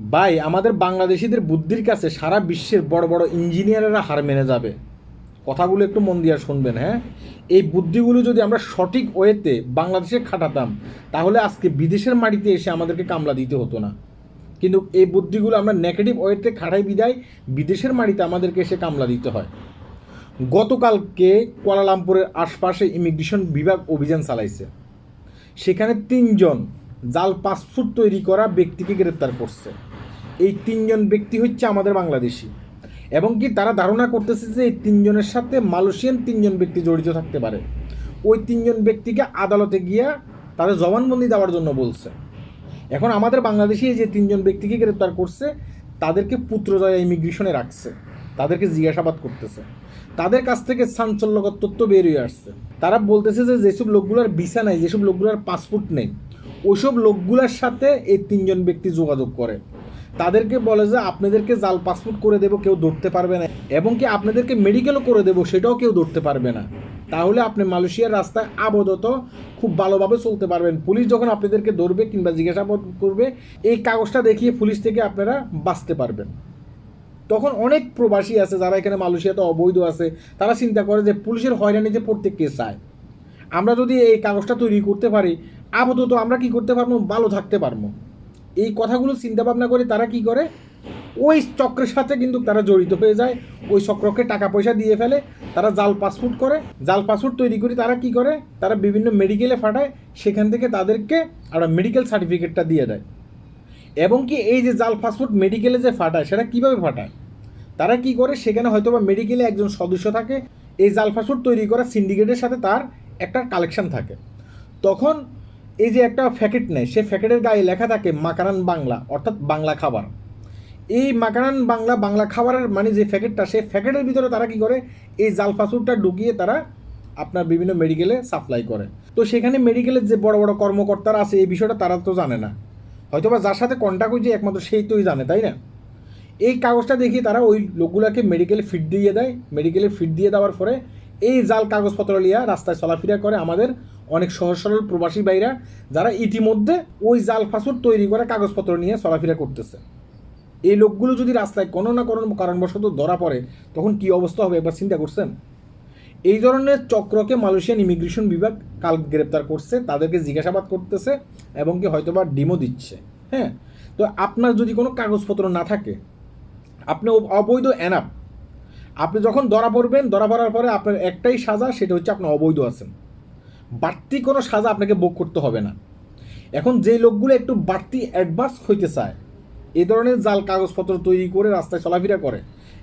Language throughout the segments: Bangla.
ভাই, আমাদের বাংলাদেশিদের বুদ্ধির কাছে সারা বিশ্বের বড় বড় ইঞ্জিনিয়ারেরা হার মেনে যাবে। কথাগুলো একটু মন দিয়ে শুনবেন হ্যাঁ? এই বুদ্ধিগুলো যদি আমরা সঠিক ওয়েতে বাংলাদেশে খাটাতাম, তাহলে আজকে বিদেশের মাটিতে এসে আমাদেরকে কামলা দিতে হতো না। কিন্তু এই বুদ্ধিগুলো আমরা নেগেটিভ ওয়েতে খাটাই বিদায়, বিদেশের মাটিতে আমাদেরকে এসে কামলা দিতে হয়। গতকালকে কুয়ালালামপুরের আশপাশে ইমিগ্রেশন বিভাগ অভিযান চালাইছে। সেখানে তিনজন জাল পাসপোর্ট তৈরি করা ব্যক্তিকে গ্রেপ্তার করছে। এই তিনজন ব্যক্তি হচ্ছে আমাদের বাংলাদেশি। এবং কি তারা ধারণা করতেছে যে এই তিনজনের সাথে মালয়েশিয়ান তিনজন ব্যক্তি জড়িত থাকতে পারে। ওই তিনজন ব্যক্তিকে আদালতে গিয়া তাদের জবানবন্দি দেওয়ার জন্য বলছে। এখন আমাদের বাংলাদেশি যে তিনজন ব্যক্তিকে গ্রেপ্তার করছে, তাদেরকে পুত্রজয়া ইমিগ্রেশনে রাখছে। তাদেরকে জিজ্ঞাসাবাদ করতেছে। তাদের কাছ থেকে চাঞ্চল্যকর তথ্য বেরিয়ে আসছে। তারা বলতেছে যে যেসব লোকগুলোর ভিসা নাই, যেসব লোকগুলোর পাসপোর্ট নেই, ওইসব লোকগুলোর সাথে এই তিনজন ব্যক্তি যোগাযোগ করে। তাদেরকে বলে যে আপনাদেরকে জাল পাসপোর্ট করে দেবো, কেউ ধরতে পারবে না। এবং কি আপনাদেরকে মেডিকেলও করে দেবো, সেটাও কেউ ধরতে পারবে না। তাহলে আপনি মালয়েশিয়ার রাস্তায় আপাতত খুব ভালোভাবে চলতে পারবেন। পুলিশ যখন আপনাদেরকে ধরবে কিংবা জিজ্ঞাসাবাদ করবে, এই কাগজটা দেখিয়ে পুলিশ থেকে আপনারা বাঁচতে পারবেন। তখন অনেক প্রবাসী আছে যারা এখানে মালয়েশিয়াতে অবৈধ আছে, তারা চিন্তা করে যে পুলিশের হয়রানিতে পড়তে কে চায়। আমরা যদি এই কাগজটা তৈরি করতে পারি, আপাতত আমরা কি করতে পারব? ভালো থাকতে পারব। এই কথাগুলো চিন্তা ভাবনা করে তারা কি করে? ওই চক্রের সাথে কিন্তু তারা জড়িত হয়ে যায়। ওই চক্রকে টাকা পয়সা দিয়ে ফেলে, তারা জাল পাসপোর্ট করে। জাল পাসপোর্ট তৈরি করে তারা কি করে? তারা বিভিন্ন মেডিকেলে ফাটায় সেখান থেকে তাদেরকে একটা মেডিকেল সার্টিফিকেটটা দিয়ে দেয়। এবং কি এই যে জাল পাসপোর্ট মেডিকেলে যে ফাটায় সেটা কীভাবে ফাটায় তারা কি করে? সেখানে হয়তো বা মেডিকেলে একজন সদস্য থাকে। এই জাল পাসপোর্ট তৈরি করা সিন্ডিকেটের সাথে তার একটা কালেকশন থাকে। তখন এই যে একটা প্যাকেট নেয় সে প্যাকেটের গায়ে লেখা থাকে মাকারান বাংলা, অর্থাৎ বাংলা খাবার। এই মাকারান বাংলা বাংলা খাবারের মানে যে প্যাকেটটা সেই প্যাকেটের ভিতরে তারা কি করে? এই জাল পাসপোর্টটা ঢুকিয়ে তারা আপনার বিভিন্ন মেডিকেলে সাপ্লাই করে। তো সেখানে মেডিকেলের যে বড় বড় কর্মকর্তারা আছে, এই বিষয়টা তারা তো জানে না। হয়তোবা যার সাথে কন্ট্যাক্ট হয়েছে, একমাত্র সেই তোই জানে, তাই না? এই কাগজটা দেখিয়ে তারা ওই লোকগুলোকে মেডিকেলে ফিট দিয়ে দেয়। মেডিকেলে ফিট দিয়ে দেওয়ার পরে এই জাল কাগজপত্র লিয়া রাস্তায় চলাফেরা করে আমাদের অনেক সহজ সরল প্রবাসী বাইরা যারা ইতিমধ্যে ওই জাল ফাঁসুর তৈরি করে কাগজপত্র নিয়ে চলাফেরা করতেছে। এই লোকগুলো যদি রাস্তায় কোনো না কোনো কারণবশত ধরা পড়ে, তখন কি অবস্থা হবে একবার চিন্তা করছেন? এই ধরনের চক্রকে মালয়েশিয়ান ইমিগ্রেশন বিভাগ কাল গ্রেপ্তার করছে, তাদেরকে জিজ্ঞাসাবাদ করতেছে এবং কি হয়তোবা ডিমও দিচ্ছে। হ্যাঁ তো আপনার যদি কোনো কাগজপত্র না থাকে, আপনি অবৈধ এনাপ আপনি যখন ধরা পড়বেন, ধরা পড়ার পরে আপনার একটাই সাজা, সেটা হচ্ছে আপনি অবৈধ আছেন। বাড়তি কোনো সাজা আপনাকে ভোগ করতে হবে না। এখন যে লোকগুলো একটু বাড়তি অ্যাডভান্স হইতে চায়, এ ধরনের জাল কাগজপত্র তৈরি করে রাস্তায় চলাফেরা করে,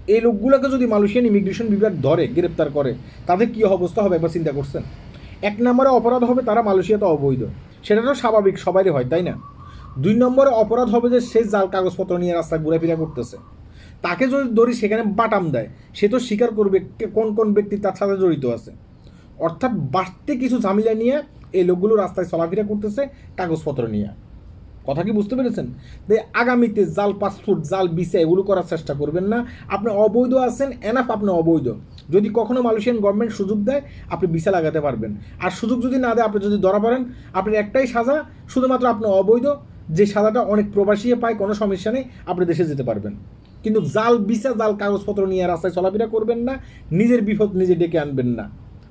এই লোকগুলোকে যদি মালয়েশিয়ান ইমিগ্রেশন বিভাগ ধরে, গ্রেপ্তার করে তাদের কী অবস্থা হবে একবার চিন্তা করছেন? এক নম্বরে অপরাধ হবে তারা মালয়েশিয়াতে অবৈধ। সেটা তো স্বাভাবিক সবারই হয়, তাই না? দুই নম্বরে অপরাধ হবে যে সে জাল কাগজপত্র নিয়ে রাস্তায় ঘুরেফেরা করতেছে। তাকে যদি ধরি সেখানে বাটাম দেয়, সে তো স্বীকার করবে কে- কোন কোন ব্যক্তি তার সাথে জড়িত আছে। অর্থাৎ বাড়তি কিছু ঝামেলা নিয়ে এই লোকগুলো রাস্তায় চলাফেরা করতেছে কাগজপত্র নিয়ে। কথা কি বুঝতে পেরেছেন? যে আগামীতে জাল, পাসপোর্ট, জাল, ভিসা এগুলো করার চেষ্টা করবেন না। আপনি অবৈধ আছেন এনাফ আপনি অবৈধ। যদি কখনো মালয়েশিয়ান গভর্নমেন্ট সুযোগ দেয়, আপনি ভিসা লাগাতে পারবেন। আর সুযোগ যদি না দেয়, আপনি যদি ধরা পড়েন, আপনার একটাই সাজা, শুধুমাত্র আপনি অবৈধ, যে সাজাটা অনেক প্রবাসী পায়, কোনো সমস্যা নেই, আপনি দেশে যেতে পারবেন। কিন্তু জাল বিছা জাল কাগজপত্র নিয়ে রাস্তায় চলাফেরা করবেন না, নিজের বিপদ নিজে ডেকে আনবেন না।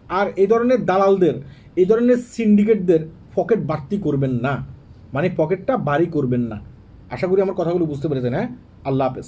আর এই ধরনের দালালদের, এই ধরনের সিন্ডিকেটদের পকেট বাড়তি করবেন না। মানে পকেটটা বাড়ি করবেন না। আশা করি আমার কথাগুলো বুঝতে পেরেছেন হ্যাঁ? আল্লাহ হাফেজ।